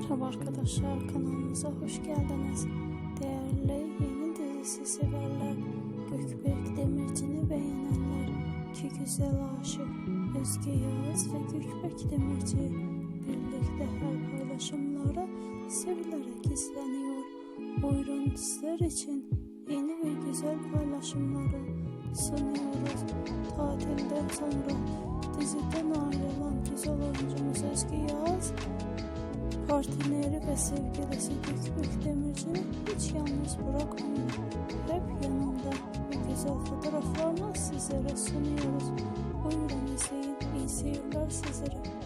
Merhaba arkadaşlar kanalımıza hoş geldiniz. Değerli yeni dizisi severler, Gökbek Demirci'ni beğenenler, ki güzel aşık Özge Yağız ve Gökbek Demirci birlikte her paylaşımları sevilerek izleniyor. Buyurun sizler için yeni ve güzel paylaşımları sunuyoruz. Tatilden sonra diziden ayrılan güzel oyuncumuz Özge Yağız Partneri ve sevgilisi Gökbek Demirci'ni hiç yalnız bırakmıyor. Hep yanında ve güzel fotoğraflarını sizlere sunuyoruz. Buyurun izleyin. İyi seyirler sizlere.